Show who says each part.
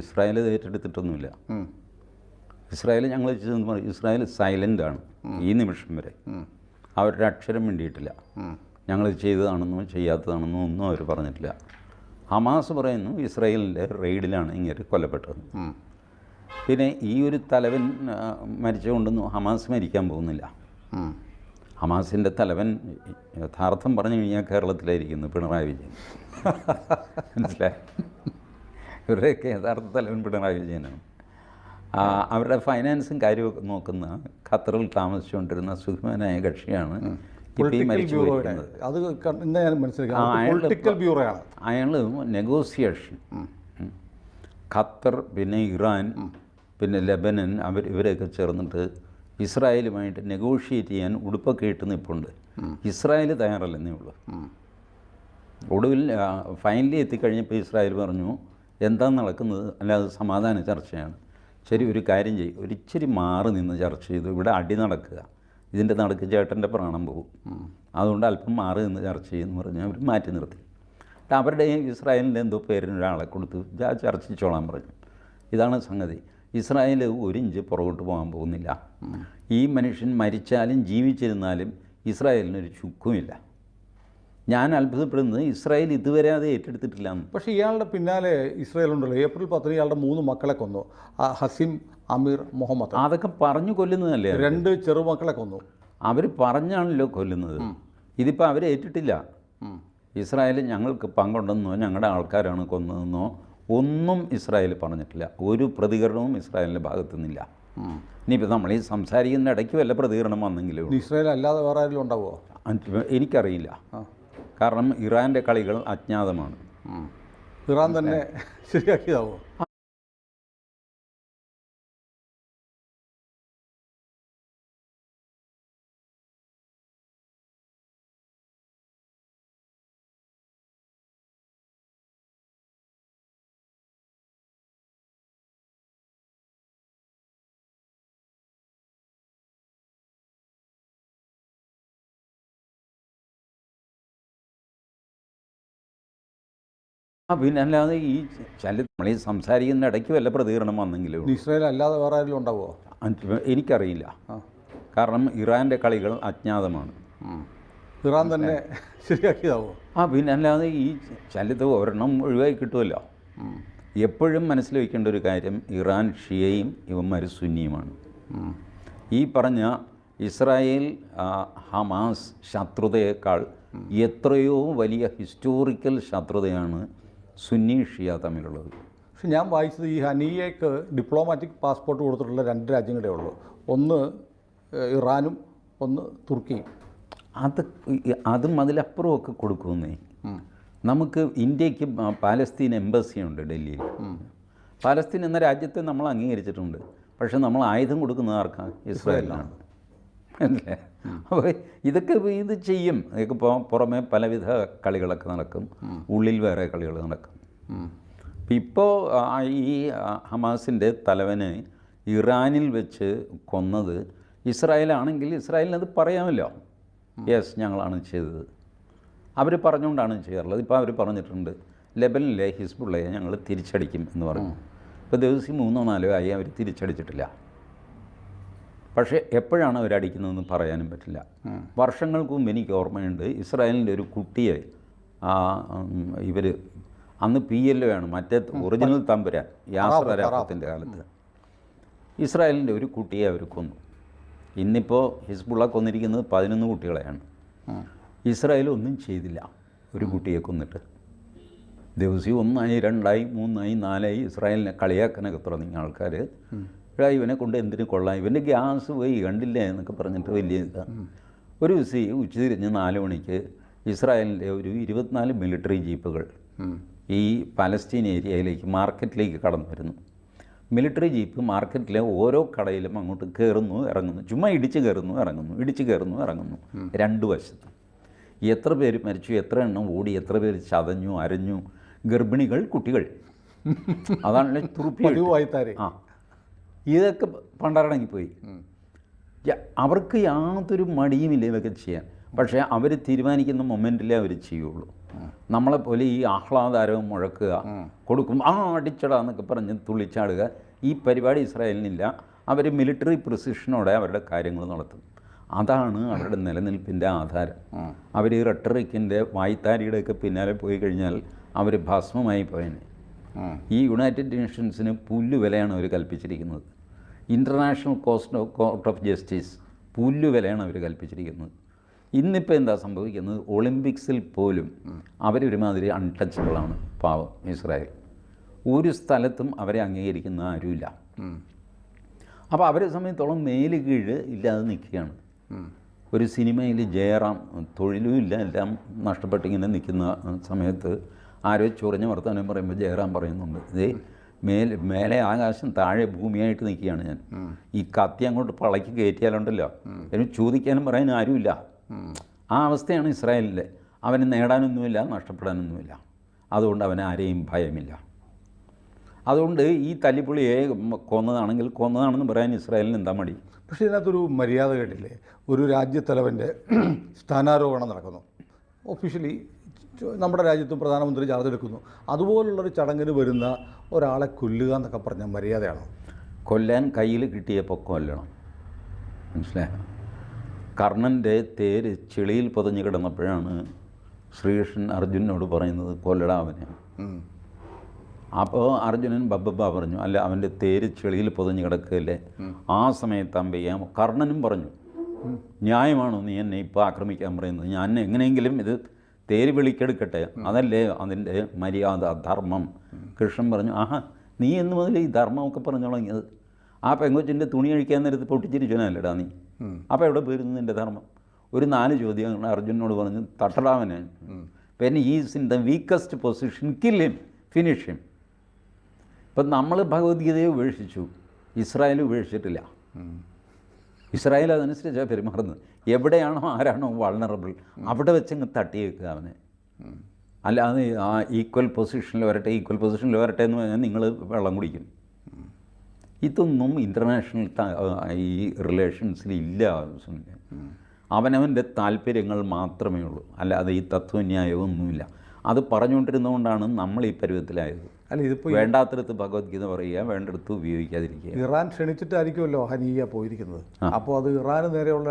Speaker 1: Israel ഏറ്റെടുത്തിട്ടൊന്നുമില്ല. Israel ഞങ്ങൾ Israel silent ആണ്. ഈ നിമിഷം വരെ. അവരുടെ അക്ഷരം വേണ്ടിയിട്ടില്ല ഞങ്ങൾ ചെയ്തതാണെന്നോ ചെയ്യാത്തതാണെന്നോ ഒന്നും അവർ പറഞ്ഞിട്ടില്ല. ഹമാസ് പറയുന്നു ഇസ്രായേലിന്റെ റെയ്ഡിലാണ് ഇങ്ങനെ കൊല്ലപ്പെട്ടത്. പിന്നെ ഈ ഒരു തലവൻ മരിച്ചുകൊണ്ടൊന്നും ഹമാസ് മരിക്കാൻ പോകുന്നില്ല. ഹമാസിന്റെ തലവൻ യഥാർത്ഥം പറഞ്ഞു കഴിഞ്ഞാൽ കേരളത്തിലായിരിക്കുന്നു പിണറായി വിജയൻ. മനസ്സിലായി? ഇവരുടെയൊക്കെ യഥാർത്ഥ തലവൻ പിണറായി വിജയനാണ്. അവരുടെ ഫൈനാൻസും കാര്യമൊക്കെ നോക്കുന്ന ഖത്തറിൽ താമസിച്ചുകൊണ്ടിരുന്ന സുഖമനായ കക്ഷിയാണ്
Speaker 2: അത്
Speaker 1: അയാൾ നെഗോസിയേഷൻ. ഖത്തർ പിന്നെ ഇറാൻ പിന്നെ ലെബനൻ അവർ ഇവരൊക്കെ ചേർന്നിട്ട് ഇസ്രായേലുമായിട്ട് നെഗോഷിയേറ്റ് ചെയ്യാൻ ഉടുപ്പൊക്കെ ഇട്ട് നിൽപ്പുണ്ട് ഇസ്രായേൽ തയ്യാറല്ലെന്നേ ഉള്ളൂ. ഒടുവിൽ ഫൈനലി എത്തിക്കഴിഞ്ഞപ്പോൾ ഇസ്രായേൽ പറഞ്ഞു എന്താ നടക്കുന്നത്? അല്ലാതെ സമാധാന ചർച്ചയാണ്. ശരി ഒരു കാര്യം ചെയ്യും. ഒരിച്ചിരി മാറി നിന്ന് ചർച്ച ചെയ്തു. ഇവിടെ അടി നടക്കുക. ഇതിന്റെ നടക്ക് ചേട്ടന്റെ പ്രാണം പോകും. അതുകൊണ്ട് അല്പം മാറി നിന്ന് ചർച്ച ചെയ്യുമെന്ന് പറഞ്ഞാൽ അവർ മാറ്റി നിർത്തി. അവരുടെ ഇസ്രായേലിന്റെ എന്തോ പേരിന് ഒരാളെ കൊടുത്ത് ചർച്ചിച്ചോളാൻ പറഞ്ഞു. ഇതാണ് സംഗതി. ഇസ്രായേൽ ഒരു ഇഞ്ച് പുറകോട്ട് പോകാൻ പോകുന്നില്ല. ഈ മനുഷ്യൻ മരിച്ചാലും ജീവിച്ചിരുന്നാലും ഇസ്രായേലിനൊരു ചുക്കുമില്ല. ഞാൻ അത്ഭുതപ്പെടുന്നത് ഇസ്രായേൽ ഇതുവരെ അത് ഏറ്റെടുത്തിട്ടില്ല എന്ന്.
Speaker 2: പക്ഷേ ഇയാളുടെ പിന്നാലെ ഇസ്രായേൽ ഉണ്ടല്ലോ ഏപ്രിൽ പത്തിന് ഇയാളുടെ മൂന്ന് മക്കളെ കൊന്നു. ഹസിം അമീർ മുഹമ്മദ്.
Speaker 1: അതൊക്കെ പറഞ്ഞു കൊല്ലുന്നതല്ലേ
Speaker 2: രണ്ട് ചെറുമക്കളെ കൊന്നു.
Speaker 1: അവർ പറഞ്ഞാണല്ലോ കൊല്ലുന്നത്. ഇതിപ്പോൾ അവർ ഏറ്റിട്ടില്ല. ഇസ്രായേൽ ഞങ്ങൾക്ക് പങ്കുണ്ടെന്നോ ഞങ്ങളുടെ ആൾക്കാരാണ് കൊന്നതെന്നോ ഒന്നും ഇസ്രായേൽ പറഞ്ഞിട്ടില്ല. ഒരു പ്രതികരണവും ഇസ്രായേലിന്റെ ഭാഗത്തു നിന്നില്ല ഇനിയിപ്പോൾ നമ്മൾ ഈ സംസാരിക്കുന്ന ഇടയ്ക്ക് വല്ല പ്രതികരണം വന്നെങ്കിലും
Speaker 2: ഇസ്രായേൽ അല്ലാതെ വേറെ ആരെങ്കിലും ഉണ്ടാവുമോ
Speaker 1: എനിക്കറിയില്ല. കാരണം ഇറാന്റെ കളികൾ അജ്ഞാതമാണ്.
Speaker 2: ഇറാൻ തന്നെ ശരിയാക്കിയതാവോ?
Speaker 1: ആ പിന്നെ അല്ലാതെ ഈ ചില നമ്മൾ ഈ സംസാരിക്കുന്ന ഇടയ്ക്ക് വല്ല പ്രതികരണം വന്നെങ്കിലും
Speaker 2: ഇസ്രായേൽ അല്ലാതെ വേറെ ആരെങ്കിലും ഉണ്ടാവുമോ
Speaker 1: എനിക്കറിയില്ല. കാരണം ഇറാന്റെ കളികൾ അജ്ഞാതമാണ്.
Speaker 2: ഇറാൻ തന്നെ ശരിയാക്കിയതാവോ?
Speaker 1: ആ പിന്നെ അല്ലാതെ ഈ ചിലത് ഒരെണ്ണം ഒഴിവായി കിട്ടുമല്ലോ എപ്പോഴും മനസ്സിൽ വയ്ക്കേണ്ട ഒരു കാര്യം ഇറാൻ ഷിയയും ഇവന്മാർ സുന്നിയുമാണ്. ഈ പറഞ്ഞ ഇസ്രായേൽ ഹമാസ് ശത്രുതയേക്കാൾ എത്രയോ വലിയ ഹിസ്റ്റോറിക്കൽ ശത്രുതയാണ് സുന്നി ഷിയ തമ്മിലുള്ളത്.
Speaker 2: പക്ഷെ ഞാൻ വായിച്ചത് ഈ ഹനിയയ്ക്ക് ഡിപ്ലോമാറ്റിക് പാസ്പോർട്ട് കൊടുത്തിട്ടുള്ള രണ്ട് രാജ്യങ്ങളേ ഉള്ളൂ. ഒന്ന് ഇറാനും ഒന്ന് തുർക്കിയും.
Speaker 1: അത് അതും അതിലപ്പുറമൊക്കെ കൊടുക്കുന്നേ നമുക്ക് ഇന്ത്യയ്ക്ക് പാലസ്തീൻ എംബസി ഉണ്ട് ഡൽഹിയിൽ. പാലസ്തീൻ എന്ന രാജ്യത്തെ നമ്മൾ അംഗീകരിച്ചിട്ടുണ്ട്. പക്ഷേ നമ്മൾ ആയുധം കൊടുക്കുന്നത് ആർക്കാണ് ഇസ്രായേലിനാണ്. അല്ലേ? അപ്പോൾ ഇതൊക്കെ ഇത് ചെയ്യും. ഇതൊക്കെ ഇപ്പോൾ പുറമെ പലവിധ കളികളൊക്കെ നടക്കും. ഉള്ളിൽ വേറെ കളികൾ നടക്കും. ഇപ്പോൾ ഈ ഹമാസിന്റെ തലവന് ഇറാനിൽ വെച്ച് കൊന്നത് ഇസ്രായേലാണെങ്കിൽ ഇസ്രായേലിന് അത് പറയാമല്ലോ. യെസ് ഞങ്ങളാണ് ചെയ്തത്. അവർ പറഞ്ഞുകൊണ്ടാണ് ചെയ്യാറുള്ളത്. ഇപ്പോൾ അവർ പറഞ്ഞിട്ടുണ്ട് ലെബനിലെ ഹിസ്ബുള്ളയെ ഞങ്ങൾ തിരിച്ചടിക്കും എന്ന് പറഞ്ഞു. ഇപ്പോൾ ദിവസം മൂന്നോ നാലോ ആയി അവർ തിരിച്ചടിച്ചിട്ടില്ല. പക്ഷേ എപ്പോഴാണ് അവരടിക്കുന്നതെന്ന് പറയാനും പറ്റില്ല. വർഷങ്ങൾക്ക് മുമ്പ് എനിക്ക് ഓർമ്മയുണ്ട് ഇസ്രായേലിന്റെ ഒരു കുട്ടിയെ ഇവർ അന്ന് പി എൽ ഒ ആണ് മറ്റേ ഒറിജിനൽ തമ്പുരാൻ യാസർ അരാഫത്തിന്റെ കാലത്ത്. ഇസ്രായേലിന്റെ ഒരു കുട്ടിയെ അവർ കൊന്നു. ഇന്നിപ്പോൾ ഹിസ്ബുള്ള കൊന്നിരിക്കുന്നത് പതിനൊന്ന് കുട്ടികളെയാണ്. ഇസ്രായേൽ ഒന്നും ചെയ്തില്ല ഒരു കുട്ടിയെ കൊന്നിട്ട്. ദിവസം ഒന്നായി രണ്ടായി മൂന്നായി നാലായി ഇസ്രായേലിനെ കളിയാക്കാനൊക്കെ തുടങ്ങി ആൾക്കാർ എടാ ഇവനെ കൊണ്ട് എന്തിനു കൊള്ളാം? ഇവന്റെ ഗ്യാസ് പോയി കണ്ടില്ലേ എന്നൊക്കെ പറഞ്ഞിട്ട് വലിയ ഇതാണ് ഒരു ദിവസം ഈ ഉച്ചതിരിഞ്ഞ് നാല് മണിക്ക് ഇസ്രായേലിന്റെ ഒരു ഇരുപത്തിനാല് മിലിറ്ററി ജീപ്പുകൾ ഈ പലസ്തീൻ ഏരിയയിലേക്ക് മാർക്കറ്റിലേക്ക് കടന്നു വരുന്നു. മിലിറ്ററി ജീപ്പ് മാർക്കറ്റിലെ ഓരോ കടയിലും അങ്ങോട്ട് കയറുന്നു ഇറങ്ങുന്നു. ചുമ്മാ ഇടിച്ച് കയറുന്നു ഇറങ്ങുന്നു. ഇടിച്ച് കയറുന്നു ഇറങ്ങുന്നു. രണ്ട് വശത്ത്. എത്ര പേര് മരിച്ചു എത്ര എണ്ണം ഓടി എത്ര പേര് ചതഞ്ഞു അരഞ്ഞു ഗർഭിണികൾ കുട്ടികൾ. അതാണ് തുറുപ്പി ആ. ഇതൊക്കെ പണ്ടറടങ്ങിപ്പോയി. അവർക്ക് യാതൊരു മടിയുമില്ല ഇതൊക്കെ ചെയ്യാൻ. പക്ഷേ അവർ തീരുമാനിക്കുന്ന മൊമെന്റിലേ അവർ ചെയ്യുള്ളൂ. നമ്മളെപ്പോലെ ഈ ആഹ്ലാദാരവും മുഴക്കുക കൊടുക്കും ആ അടിച്ചടാ എന്നൊക്കെ പറഞ്ഞ് തുള്ളിച്ചാടുക ഈ പരിപാടി ഇസ്രായേലിനില്ല. അവർ മിലിറ്ററി പ്രിസിഷനോടെ അവരുടെ കാര്യങ്ങൾ നടത്തും. അതാണ് അവരുടെ നിലനിൽപ്പിന്റെ ആധാരം. അവർ ഈ റട്ടറിക്കിന്റെ വായ്ത്താരിയുടെയൊക്കെ പിന്നാലെ പോയി കഴിഞ്ഞാൽ അവർ ഭസ്മമായി പോയനെ. ഈ യുണൈറ്റഡ് നേഷൻസിന് പുല്ലുവിലയാണ് അവർ കൽപ്പിച്ചിരിക്കുന്നത്. International court court of justice പുല്ലുവിലയാണ് അവർ കൽപ്പിച്ചിരിക്കുന്നത്. ഇന്നിപ്പോൾ എന്താ സംഭവിക്കുന്നത്? ഒളിമ്പിക്സിൽ പോലും അവരൊരുമാതിരി അൺടച്ചബിളാണ് പാവം ഇസ്രായേൽ. ഒരു സ്ഥലത്തും അവരെ അംഗീകരിക്കുന്ന ആരുമില്ല. അപ്പോൾ അവരെ സംബന്ധിച്ചോളം മേൽ കീഴ് ഇല്ലാതെ നിൽക്കുകയാണ്. ഒരു സിനിമയിൽ ജയറാം തൊഴിലും ഇല്ല എല്ലാം നഷ്ടപ്പെട്ടിങ്ങനെ നിൽക്കുന്ന സമയത്ത് ആരോ ചൊറിഞ്ഞ വർത്തമാനം പറയുമ്പോൾ ജയറാം പറയുന്നുണ്ട്. ഇതേ മേലെ മേലെ ആകാശം താഴെ ഭൂമിയായിട്ട് നിൽക്കുകയാണ് ഞാൻ. ഈ കത്തി അങ്ങോട്ട് പളക്കി കയറ്റിയാലുണ്ടല്ലോ. എനിക്ക് ചോദിക്കാനും പറയാനും ആരുമില്ല. ആ അവസ്ഥയാണ് ഇസ്രായേലിലെ അവന് നേടാനൊന്നുമില്ല നഷ്ടപ്പെടാനൊന്നുമില്ല. അതുകൊണ്ട് അവന് ആരെയും ഭയമില്ല. അതുകൊണ്ട് ഈ തല്ലിപ്പുള്ളിയെ കൊന്നതാണെങ്കിൽ കൊന്നതാണെന്ന് പറയാൻ ഇസ്രായേലിന് എന്താ മടി?
Speaker 2: പക്ഷേ ഇതിനകത്തൊരു മര്യാദ കേട്ടില്ലേ? ഒരു രാജ്യത്തലവന്റെ സ്ഥാനാരോഹണം നടക്കുന്നു. ഒഫീഷ്യലി നമ്മുടെ രാജ്യത്തും പ്രധാനമന്ത്രി ചാർജ് എടുക്കുന്നു അതുപോലുള്ളൊരു ചടങ്ങിന് വരുന്ന ഒരാളെ കൊല്ലുക എന്നൊക്കെ പറഞ്ഞ മര്യാദയാണോ?
Speaker 1: കൊല്ലാൻ കയ്യിൽ കിട്ടിയപ്പോൾ കൊല്ലണം. മനസ്സിലായോ? കർണന്റെ തേര് ചെളിയിൽ പൊതഞ്ഞു കിടന്നപ്പോഴാണ് ശ്രീകൃഷ്ണൻ അർജുനോട് പറയുന്നത് കൊല്ലടാവനെ അപ്പോൾ അർജുനൻ ബബ്ബ പറഞ്ഞു അല്ല അവന്റെ തേര് ചെളിയിൽ പൊതഞ്ഞു കിടക്കുകയല്ലേ? ആ സമയത്ത് അമ്പയ്യ കർണനും പറഞ്ഞു ന്യായമാണോ നീ എന്നെ ഇപ്പോൾ ആക്രമിക്കാൻ പറയുന്നത്? ഞാൻ എങ്ങനെയെങ്കിലും ഇത് തേര് വിളിക്കെടുക്കട്ടെ അതല്ലേ അതിന്റെ മര്യാദ ധർമ്മം. കൃഷ്ണൻ പറഞ്ഞു ആഹാ നീ എന്ന് മുതൽ ഈ ധർമ്മമൊക്കെ പറഞ്ഞു തുടങ്ങിയത്. ആ പെങ്കൊച്ചിന്റെ തുണി അഴിക്കാൻ നേരത്ത് പൊട്ടിച്ചിരിച്ചനല്ലേടാ നീ. അപ്പോൾ എവിടെ പോയിരുന്നു നിന്റെ ധർമ്മം? ഒരു നാല് ചോദ്യങ്ങൾ അർജുനോട് പറഞ്ഞു തട്ടടാവനെ പിന്നെ is in the weakest position kill him finish him ഇപ്പം നമ്മൾ ഭഗവത്ഗീതയെ ഉപേക്ഷിച്ചു ഇസ്രായേൽ ഉപേക്ഷിച്ചിട്ടില്ല. ഇസ്രായേൽ അതനുസരിച്ചാണ് പെരുമാറുന്നത്. എവിടെയാണോ ആരാണോ വൾണറബിൾ അവിടെ വെച്ചങ്ങ് തട്ടിയേക്കുക അവനെ. അല്ലാതെ ആ ഈക്വൽ പൊസിഷനിൽ വരട്ടെ ഈക്വൽ പൊസിഷനിൽ വരട്ടെ എന്ന് പറഞ്ഞാൽ നിങ്ങൾ വെള്ളം കുടിക്കും. ഇതൊന്നും ഇന്റർനാഷണൽ ഈ റിലേഷൻസിൽ ഇല്ല സുനിൽ അവനവന്റെ താല്പര്യങ്ങൾ മാത്രമേ ഉള്ളൂ. അല്ലാതെ ഈ തത്വന്യായമൊന്നുമില്ല. അത് പറഞ്ഞുകൊണ്ടിരുന്നതുകൊണ്ടാണ് നമ്മൾ ഈ പരുവത്തിലായത്.
Speaker 2: അല്ല ഇതിപ്പോൾ
Speaker 1: വേണ്ടാത്തടത്ത് ഭഗവത്ഗീത പറയുക വേണ്ടടുത്ത് ഉപയോഗിക്കാതിരിക്കുക.
Speaker 2: ഇറാൻ ക്ഷണിച്ചിട്ടായിരിക്കുമല്ലോ ഹനീയ പോയിരിക്കുന്നത്. അപ്പോൾ അത് ഇറാന് നേരെയുള്ള